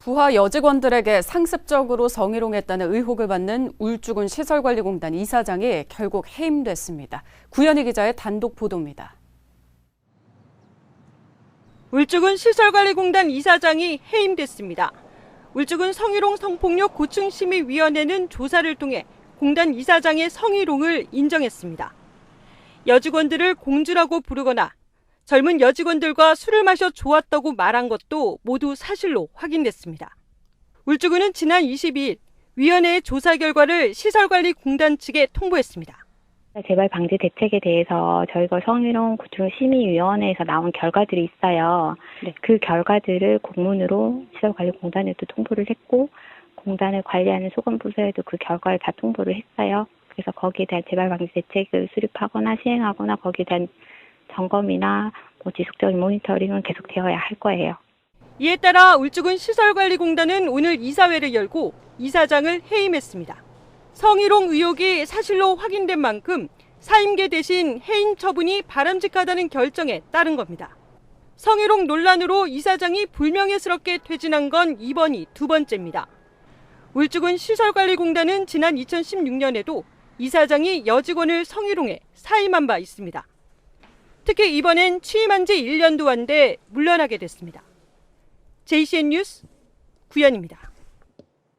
부하 여직원들에게 상습적으로 성희롱했다는 의혹을 받는 울주군 시설관리공단 이사장이 결국 해임됐습니다. 구현희 기자의 단독 보도입니다. 울주군 시설관리공단 이사장이 해임됐습니다. 울주군 성희롱 성폭력 고충심의위원회는 조사를 통해 공단 이사장의 성희롱을 인정했습니다. 여직원들을 공주라고 부르거나 젊은 여직원들과 술을 마셔 좋았다고 말한 것도 모두 사실로 확인됐습니다. 울주군은 지난 22일 위원회의 조사 결과를 시설관리공단 측에 통보했습니다. 재발 방지 대책에 대해서 저희가 성희롱 구충 심의위원회에서 나온 결과들이 있어요. 그 결과들을 공문으로 시설관리공단에도 통보를 했고 공단을 관리하는 소관부서에도 그 결과를 다 통보를 했어요. 그래서 거기에 대한 재발 방지 대책을 수립하거나 시행하거나 거기에 대한 점검이나 뭐 지속적인 모니터링은 계속되어야 할 거예요. 이에 따라 울주군 시설관리공단은 오늘 이사회를 열고 이사장을 해임했습니다. 성희롱 의혹이 사실로 확인된 만큼 사임계 대신 해임 처분이 바람직하다는 결정에 따른 겁니다. 성희롱 논란으로 이사장이 불명예스럽게 퇴진한 건 이번이 두 번째입니다. 울주군 시설관리공단은 지난 2016년에도 이사장이 여직원을 성희롱해 사임한 바 있습니다. 특히 이번엔 취임한 지 1년도 안 돼 물러나게 됐습니다. JCN 뉴스 구현입니다.